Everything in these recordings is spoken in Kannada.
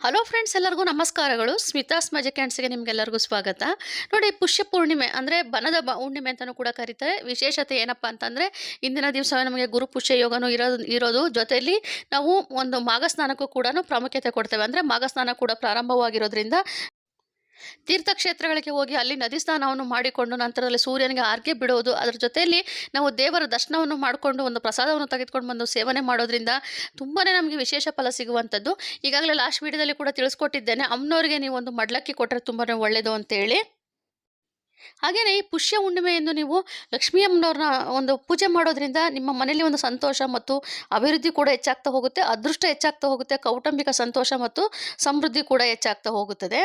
ಹಲೋ ಫ್ರೆಂಡ್ಸ್ ಎಲ್ಲರಿಗೂ ನಮಸ್ಕಾರಗಳು. ಸ್ಮಿತಾಸ್ ಮ್ಯಾಜಿಕ್ ಕ್ಯಾಂಡ್ಸ್ಗೆ ನಿಮಗೆಲ್ಲರಿಗೂ ಸ್ವಾಗತ. ನೋಡಿ, ಪುಷ್ಯ ಪೂರ್ಣಿಮೆ ಅಂದರೆ ಬನದ ಬ, ಹುಣ್ಣಿಮೆ ಅಂತಲೂ ಕೂಡ ಕರೀತಾರೆ. ವಿಶೇಷತೆ ಏನಪ್ಪ ಅಂತಂದರೆ, ಇಂದಿನ ದಿವಸ ನಮಗೆ ಗುರು ಪುಷ್ಯ ಯೋಗನೂ ಇರೋದು ಇರೋದು. ಜೊತೆಯಲ್ಲಿ ನಾವು ಒಂದು ಮಾಘಸ್ನಾನಕ್ಕೂ ಕೂಡ ಪ್ರಾಮುಖ್ಯತೆ ಕೊಡ್ತೇವೆ. ಅಂದರೆ ಮಾಘಸ್ನಾನ ಕೂಡ ಪ್ರಾರಂಭವಾಗಿರೋದ್ರಿಂದ ತೀರ್ಥಕ್ಷೇತ್ರಗಳಿಗೆ ಹೋಗಿ ಅಲ್ಲಿ ನದಿ ಸ್ನಾನವನ್ನು ಮಾಡಿಕೊಂಡು ನಂತರದಲ್ಲಿ ಸೂರ್ಯನಿಗೆ ಆರ್ಗೆ ಬಿಡೋದು. ಅದರ ಜೊತೆಯಲ್ಲಿ ನಾವು ದೇವರ ದರ್ಶನವನ್ನು ಮಾಡಿಕೊಂಡು ಒಂದು ಪ್ರಸಾದವನ್ನು ತೆಗೆದುಕೊಂಡು ಬಂದು ಸೇವನೆ ಮಾಡೋದ್ರಿಂದ ತುಂಬಾ ನಮಗೆ ವಿಶೇಷ ಫಲ ಸಿಗುವಂಥದ್ದು. ಈಗಾಗಲೇ ಲಾಸ್ಟ್ ವೀಡಿಯೋದಲ್ಲಿ ಕೂಡ ತಿಳಿಸ್ಕೊಟ್ಟಿದ್ದೇನೆ. ಅಮ್ಮನವರಿಗೆ ನೀವು ಒಂದು ಮಡ್ಲಕ್ಕಿ ಕೊಟ್ಟರೆ ತುಂಬಾ ಒಳ್ಳೆಯದು ಅಂತೇಳಿ. ಹಾಗೆಯೇ ಈ ಪುಷ್ಯ ಹುಣ್ಣಿಮೆಯನ್ನು ನೀವು ಲಕ್ಷ್ಮೀ ಅಮ್ಮನವ್ರನ್ನ ಒಂದು ಪೂಜೆ ಮಾಡೋದ್ರಿಂದ ನಿಮ್ಮ ಮನೆಯಲ್ಲಿ ಒಂದು ಸಂತೋಷ ಮತ್ತು ಅಭಿವೃದ್ಧಿ ಕೂಡ ಹೆಚ್ಚಾಗ್ತಾ ಹೋಗುತ್ತೆ. ಅದೃಷ್ಟ ಹೆಚ್ಚಾಗ್ತಾ ಹೋಗುತ್ತೆ. ಕೌಟುಂಬಿಕ ಸಂತೋಷ ಮತ್ತು ಸಮೃದ್ಧಿ ಕೂಡ ಹೆಚ್ಚಾಗ್ತಾ ಹೋಗುತ್ತದೆ.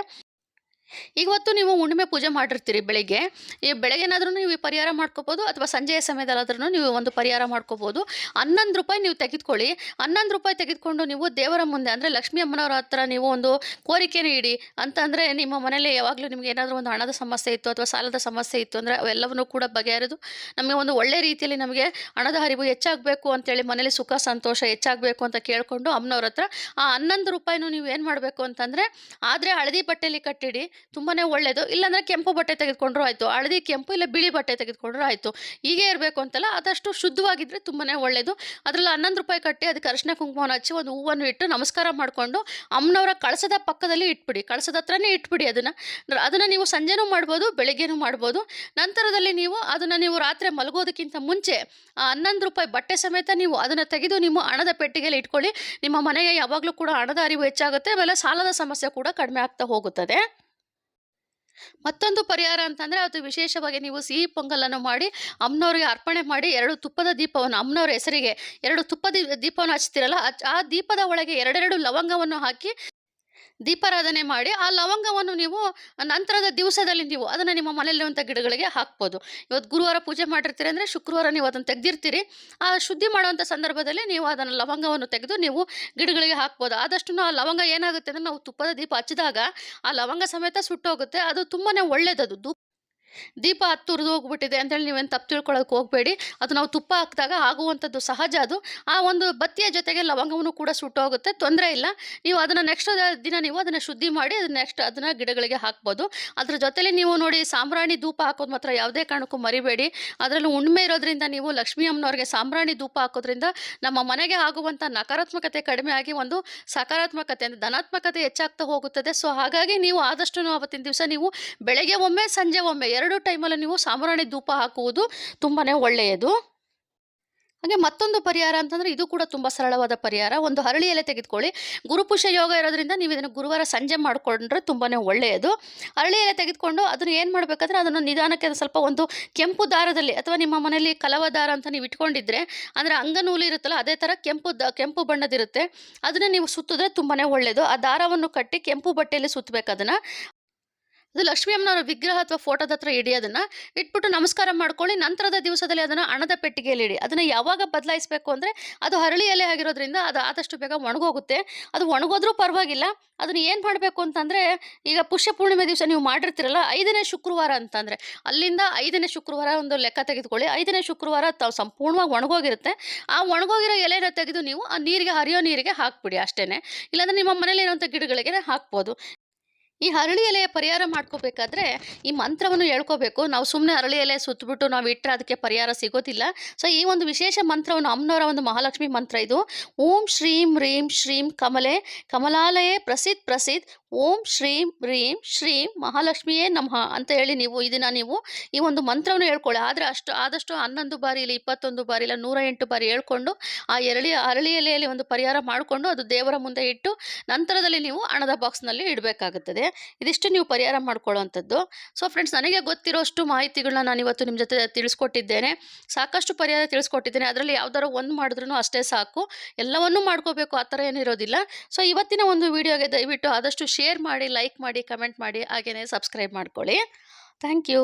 ಇವತ್ತು ನೀವು ಹುಣ್ಣಿಮೆ ಪೂಜೆ ಮಾಡಿರ್ತೀರಿ ಬೆಳಿಗ್ಗೆ. ಈ ಬೆಳಗ್ಗೆನಾದ್ರೂ ನೀವು ಪರಿಹಾರ ಮಾಡ್ಕೋಬೋದು ಅಥವಾ ಸಂಜೆಯ ಸಮಯದಲ್ಲಾದ್ರೂ ನೀವು ಒಂದು ಪರಿಹಾರ ಮಾಡ್ಕೋಬೋದು. ಹನ್ನೊಂದು ರೂಪಾಯಿ ನೀವು ತೆಗೆದುಕೊಳ್ಳಿ. ಹನ್ನೊಂದು ರೂಪಾಯಿ ತೆಗೆದುಕೊಂಡು ನೀವು ದೇವರ ಮುಂದೆ ಅಂದರೆ ಲಕ್ಷ್ಮೀ ಅಮ್ಮನವರ ಹತ್ರ ನೀವು ಒಂದು ಕೋರಿಕೆನೂ ಇಡಿ. ಅಂತಂದರೆ ನಿಮ್ಮ ಮನೇಲಿ ಯಾವಾಗಲೂ ನಿಮಗೆ ಏನಾದರೂ ಒಂದು ಹಣದ ಸಮಸ್ಯೆ ಇತ್ತು ಅಥವಾ ಸಾಲದ ಸಮಸ್ಯೆ ಇತ್ತು ಅಂದರೆ ಅವೆಲ್ಲವನ್ನೂ ಕೂಡ ಬಗೆಹರಿದು ನಮಗೆ ಒಂದು ಒಳ್ಳೆ ರೀತಿಯಲ್ಲಿ ನಮಗೆ ಹಣದ ಹರಿವು ಹೆಚ್ಚಾಗಬೇಕು ಅಂತೇಳಿ ಮನೇಲಿ ಸುಖ, ಸಂತೋಷ ಹೆಚ್ಚಾಗಬೇಕು ಅಂತ ಕೇಳಿಕೊಂಡು ಅಮ್ಮನವ್ರ ಹತ್ರ ಆ ಹನ್ನೊಂದು ರೂಪಾಯಿನೂ ನೀವು ಏನು ಮಾಡಬೇಕು ಅಂತಂದರೆ ಆದರೆ ಹಳದಿ ಬಟ್ಟೆಯಲ್ಲಿ ಕಟ್ಟಿಡಿ. ತುಂಬಾ ಒಳ್ಳೆಯದು ಇಲ್ಲಾಂದರೆ ಕೆಂಪು ಬಟ್ಟೆ ತೆಗೆದುಕೊಂಡ್ರೂ ಆಯಿತು. ಹಳದಿ ಕೆಂಪು ಇಲ್ಲ ಬಿಳಿ ಬಟ್ಟೆ ತೆಗೆದುಕೊಂಡ್ರೂ ಆಯಿತು. ಹೀಗೆ ಇರಬೇಕು ಅಂತಲ್ಲ, ಆದಷ್ಟು ಶುದ್ಧವಾಗಿದ್ದರೆ ತುಂಬಾ ಒಳ್ಳೆಯದು ಅದರಲ್ಲಿ ಹನ್ನೊಂದು ರೂಪಾಯಿ ಕಟ್ಟಿ ಅದಕ್ಕೆ ಅರಿಶಿನ ಕುಂಕುಮವನ್ನು ಹಚ್ಚಿ ಒಂದು ಹೂವನ್ನು ಇಟ್ಟು ನಮಸ್ಕಾರ ಮಾಡಿಕೊಂಡು ಅಮ್ಮನವರ ಕಳಸದ ಪಕ್ಕದಲ್ಲಿ ಇಟ್ಬಿಡಿ. ಕಳಸದ ಹತ್ರನೇ ಇಟ್ಬಿಡಿ ಅದನ್ನು. ಅದನ್ನು ನೀವು ಸಂಜೆನೂ ಮಾಡ್ಬೋದು, ಬೆಳಗ್ಗೆನೂ ಮಾಡ್ಬೋದು. ನಂತರದಲ್ಲಿ ನೀವು ಅದನ್ನು ನೀವು ರಾತ್ರಿ ಮಲಗೋದಕ್ಕಿಂತ ಮುಂಚೆ ಆ ಹನ್ನೊಂದು ರೂಪಾಯಿ ಬಟ್ಟೆ ಸಮೇತ ನೀವು ಅದನ್ನು ತೆಗೆದು ನಿಮ್ಮ ಹಣದ ಪೆಟ್ಟಿಗೆಯಲ್ಲಿ ಇಟ್ಕೊಳ್ಳಿ. ನಿಮ್ಮ ಮನೆಗೆ ಯಾವಾಗಲೂ ಕೂಡ ಹಣದ ಅರಿವು ಹೆಚ್ಚಾಗುತ್ತೆ. ಆಮೇಲೆ ಸಾಲದ ಸಮಸ್ಯೆ ಕೂಡ ಕಡಿಮೆ ಆಗ್ತಾ ಹೋಗುತ್ತದೆ. ಮತ್ತೊಂದು ಪರಿಹಾರ ಅಂತಂದರೆ ಅದು ವಿಶೇಷವಾಗಿ ನೀವು ಸಿಹಿ ಪೊಂಗಲನ್ನು ಮಾಡಿ ಅಮ್ಮನವ್ರಿಗೆ ಅರ್ಪಣೆ ಮಾಡಿ ಎರಡು ತುಪ್ಪದ ದೀಪವನ್ನು, ಅಮ್ಮನವ್ರ ಹೆಸರಿಗೆ ಎರಡು ತುಪ್ಪದ ದೀಪವನ್ನು ಹಚ್ತಿರಲ್ಲ ಆ- ದೀಪದ ಒಳಗೆ ಎರಡೆರಡು ಲವಂಗವನ್ನು ಹಾಕಿ ದೀಪಾರಾಧನೆ ಮಾಡಿ ಆ ಲವಂಗವನ್ನು ನೀವು ನಂತರದ ದಿವಸದಲ್ಲಿ ನೀವು ಅದನ್ನು ನಿಮ್ಮ ಮನೆಯಲ್ಲಿರುವಂಥ ಗಿಡಗಳಿಗೆ ಹಾಕ್ಬೋದು. ಇವತ್ತು ಗುರುವಾರ ಪೂಜೆ ಮಾಡಿರ್ತೀರಿ ಅಂದರೆ ಶುಕ್ರವಾರ ನೀವು ಅದನ್ನು ತೆಗೆದಿರ್ತೀರಿ. ಆ ಶುದ್ಧಿ ಮಾಡುವಂಥ ಸಂದರ್ಭದಲ್ಲಿ ನೀವು ಅದನ್ನು ಲವಂಗವನ್ನು ತೆಗೆದು ನೀವು ಗಿಡಗಳಿಗೆ ಹಾಕ್ಬೋದು. ಆದಷ್ಟು ಆ ಲವಂಗ ಏನಾಗುತ್ತೆ ಅಂದರೆ ನಾವು ತುಪ್ಪದ ದೀಪ ಹಚ್ಚಿದಾಗ ಆ ಲವಂಗ ಸಮೇತ ಸುಟ್ಟೋಗುತ್ತೆ. ಅದು ತುಂಬಾ ಒಳ್ಳೆಯದದು ದೀಪ ಹತ್ತು ಹುರಿದು ಹೋಗ್ಬಿಟ್ಟಿದೆ ಅಂತೇಳಿ ನೀವೇನು ತಪ್ಪು ತಿಳ್ಕೊಳ್ಳೋಕೆ ಹೋಗಬೇಡಿ. ಅದು ನಾವು ತುಪ್ಪ ಹಾಕಿದಾಗ ಆಗುವಂಥದ್ದು ಸಹಜ ಅದು. ಆ ಒಂದು ಬತ್ತಿಯ ಜೊತೆಗೆ ಲವಂಗವನ್ನು ಕೂಡ ಸುಟ್ಟೋಗುತ್ತೆ, ತೊಂದರೆ ಇಲ್ಲ. ನೀವು ಅದನ್ನು ನೆಕ್ಸ್ಟ್ ದಿನ ನೀವು ಅದನ್ನು ಶುದ್ಧಿ ಮಾಡಿ ಅದನ್ನ ನೆಕ್ಸ್ಟ್ ಅದನ್ನು ಗಿಡಗಳಿಗೆ ಹಾಕ್ಬೋದು. ಅದರ ಜೊತೆಲಿ ನೀವು ನೋಡಿ ಸಾಂಬ್ರಾಣಿ ಧೂಪ ಹಾಕೋದು ಮಾತ್ರ ಯಾವುದೇ ಕಾರಣಕ್ಕೂ ಮರಿಬೇಡಿ. ಅದರಲ್ಲೂ ಉಣ್ಮೆ ಇರೋದ್ರಿಂದ ನೀವು ಲಕ್ಷ್ಮೀ ಅಮ್ಮನವ್ರಿಗೆ ಸಾಂಬ್ರಾಣಿ ಧೂಪ ಹಾಕೋದ್ರಿಂದ ನಮ್ಮ ಮನೆಗೆ ಆಗುವಂಥ ನಕಾರಾತ್ಮಕತೆ ಕಡಿಮೆ ಆಗಿ ಒಂದು ಸಕಾರಾತ್ಮಕತೆ ಅಂದರೆ ಧನಾತ್ಮಕತೆ ಹೆಚ್ಚಾಗ್ತಾ ಹೋಗುತ್ತದೆ. ಸೊ ಹಾಗಾಗಿ ನೀವು ಆದಷ್ಟು ಅವತ್ತಿನ ದಿವಸ ನೀವು ಬೆಳಗ್ಗೆ ಒಮ್ಮೆ ಸಂಜೆ ಒಮ್ಮೆ ಎರಡು ಟೈಮಲ್ಲಿ ನೀವು ಸಾಂಬ್ರಾಣಿ ಧೂಪ ಹಾಕುವುದು ತುಂಬಾ ಒಳ್ಳೆಯದು. ಹಾಗೆ ಮತ್ತೊಂದು ಪರಿಹಾರ ಅಂತಂದರೆ ಇದು ಕೂಡ ತುಂಬ ಸರಳವಾದ ಪರಿಹಾರ. ಒಂದು ಹರಳಿ ಎಲೆ ತೆಗೆದುಕೊಳ್ಳಿ. ಗುರುಪುಷ ಯೋಗ ಇರೋದ್ರಿಂದ ನೀವು ಇದನ್ನು ಗುರುವಾರ ಸಂಜೆ ಮಾಡಿಕೊಂಡ್ರೆ ತುಂಬಾ ಒಳ್ಳೆಯದು. ಹರಳಿ ಎಲೆ ತೆಗೆದುಕೊಂಡು ಅದನ್ನು ಏನು ಮಾಡಬೇಕಂದ್ರೆ ಅದನ್ನು ನಿಧಾನಕ್ಕೆ ಸ್ವಲ್ಪ ಒಂದು ಕೆಂಪು ದಾರದಲ್ಲಿ ಅಥವಾ ನಿಮ್ಮ ಮನೆಯಲ್ಲಿ ಕಲವ ದಾರ ಅಂತ ನೀವು ಇಟ್ಕೊಂಡಿದ್ರೆ ಅಂದರೆ ಅಂಗನೂಲಿ ಇರುತ್ತಲ್ಲ ಅದೇ ಥರ ಕೆಂಪು ದ, ಕೆಂಪು ಬಣ್ಣದಿರುತ್ತೆ. ಅದನ್ನು ನೀವು ಸುತ್ತಿದ್ರೆ ತುಂಬಾ ಒಳ್ಳೆಯದು. ಆ ದಾರವನ್ನು ಕಟ್ಟಿ ಕೆಂಪು ಬಟ್ಟೆಯಲ್ಲಿ ಸುತ್ತಬೇಕು ಅದನ್ನು. ಅದು ಲಕ್ಷ್ಮೀ ಅಮ್ಮನವರ ವಿಗ್ರಹ ಅಥವಾ ಫೋಟೋದ ಹತ್ರ ಇಡಿ ಅದನ್ನು. ಇಟ್ಬಿಟ್ಟು ನಮಸ್ಕಾರ ಮಾಡ್ಕೊಳ್ಳಿ, ನಂತರದ ದಿವಸದಲ್ಲಿ ಅದನ್ನು ಹಣದ ಪೆಟ್ಟಿಗೆಯಲ್ಲಿ ಇಡಿ. ಅದನ್ನು ಯಾವಾಗ ಬದಲಾಯಿಸಬೇಕು ಅಂದರೆ ಅದು ಹರಳಿ ಎಲೆ ಆಗಿರೋದ್ರಿಂದ ಅದು ಆದಷ್ಟು ಬೇಗ ಒಣಗೋಗುತ್ತೆ. ಅದು ಒಣಗೋದ್ರೂ ಪರವಾಗಿಲ್ಲ. ಅದನ್ನು ಏನು ಮಾಡಬೇಕು ಅಂತಂದರೆ, ಈಗ ಪುಷ್ಯ ಪೂರ್ಣಿಮೆ ದಿವಸ ನೀವು ಮಾಡಿರ್ತೀರಲ್ಲ, ಐದನೇ ಶುಕ್ರವಾರ ಅಂತಂದರೆ, ಅಲ್ಲಿಂದ ಐದನೇ ಶುಕ್ರವಾರ ಒಂದು ಲೆಕ್ಕ ತೆಗೆದುಕೊಳ್ಳಿ. ಐದನೇ ಶುಕ್ರವಾರ ತಾವು ಸಂಪೂರ್ಣವಾಗಿ ಒಣಗೋಗಿರುತ್ತೆ. ಆ ಒಣಗೋಗಿರೋ ಎಲೆನ ತೆಗೆದು ನೀವು ಆ ನೀರಿಗೆ, ಹರಿಯೋ ನೀರಿಗೆ ಹಾಕ್ಬಿಡಿ ಅಷ್ಟೇ ಇಲ್ಲಾಂದರೆ ನಿಮ್ಮ ಮನೇಲಿ ಇರುವಂಥ ಗಿಡಗಳಿಗೆ ಹಾಕ್ಬೋದು. ಈ ಹರಳಿ ಎಲೆಯ ಪರಿಹಾರ ಮಾಡ್ಕೋಬೇಕಾದ್ರೆ ಈ ಮಂತ್ರವನ್ನು ಹೇಳ್ಕೋಬೇಕು. ನಾವು ಸುಮ್ಮನೆ ಹರಳಿ ಎಲೆ ಸುತ್ತಬಿಟ್ಟು ನಾವು ಇಟ್ಟರೆ ಅದಕ್ಕೆ ಪರಿಹಾರ ಸಿಗೋದಿಲ್ಲ. ಸೊ ಈ ಒಂದು ವಿಶೇಷ ಮಂತ್ರವನ್ನು ಅಮ್ಮನವರ ಒಂದು ಮಹಾಲಕ್ಷ್ಮಿ ಮಂತ್ರ ಇದು. ಓಂ ಶ್ರೀಂ ರೀಂ ಶ್ರೀಂ ಕಮಲೆ ಕಮಲಾಲಯೇ ಪ್ರಸಿದ್ಧ ಪ್ರಸಿದ್ಧ ಓಂ ಶ್ರೀಂ ರೀಂ ಶ್ರೀಂ ಮಹಾಲಕ್ಷ್ಮಿಯೇ ನಮಃ ಅಂತ ಹೇಳಿ ನೀವು ಇದನ್ನು ನೀವು ಈ ಒಂದು ಮಂತ್ರವನ್ನು ಹೇಳ್ಕೊಳ್ಳಿ. ಆದರೆ ಅಷ್ಟು, ಆದಷ್ಟು ಹನ್ನೊಂದು ಬಾರಿ ಇಲ್ಲ ಇಪ್ಪತ್ತೊಂದು ಬಾರಿ ಇಲ್ಲ ನೂರ ಎಂಟು ಬಾರಿ ಹೇಳ್ಕೊಂಡು ಆ ಎರಳಿ, ಅರಳಿ ಎಲೆಯಲ್ಲಿ ಒಂದು ಪರಿಹಾರ ಮಾಡಿಕೊಂಡು ಅದು ದೇವರ ಮುಂದೆ ಇಟ್ಟು ನಂತರದಲ್ಲಿ ನೀವು ಹಣದ ಬಾಕ್ಸ್ನಲ್ಲಿ ಇಡಬೇಕಾಗುತ್ತದೆ. ಇದಿಷ್ಟು ನೀವು ಪರಿಹಾರ ಮಾಡ್ಕೊಳ್ಳೋವಂಥದ್ದು. ಸೊ ಫ್ರೆಂಡ್ಸ್ ನನಗೆ ಗೊತ್ತಿರೋಷ್ಟು ಮಾಹಿತಿಗಳನ್ನ ನಾನು ಇವತ್ತು ನಿಮ್ಮ ಜೊತೆ ತಿಳಿಸ್ಕೊಟ್ಟಿದ್ದೇನೆ. ಸಾಕಷ್ಟು ಪರಿಹಾರ ತಿಳಿಸ್ಕೊಟ್ಟಿದ್ದೇನೆ. ಅದರಲ್ಲಿ ಯಾವ್ದಾರು ಒಂದು ಮಾಡಿದ್ರೂ ಅಷ್ಟೇ ಸಾಕು. ಎಲ್ಲವನ್ನೂ ಮಾಡ್ಕೋಬೇಕು, ಆ ಥರ ಏನಿರೋದಿಲ್ಲ. ಸೊ ಇವತ್ತಿನ ಒಂದು ವಿಡಿಯೋಗೆ ದಯವಿಟ್ಟು ಆದಷ್ಟು ಶೇರ್ ಮಾಡಿ, ಲೈಕ್ ಮಾಡಿ, ಕಮೆಂಟ್ ಮಾಡಿ ಹಾಗೆಯೇ ಸಬ್ಸ್ಕ್ರೈಬ್ ಮಾಡ್ಕೊಳ್ಳಿ. Thank you.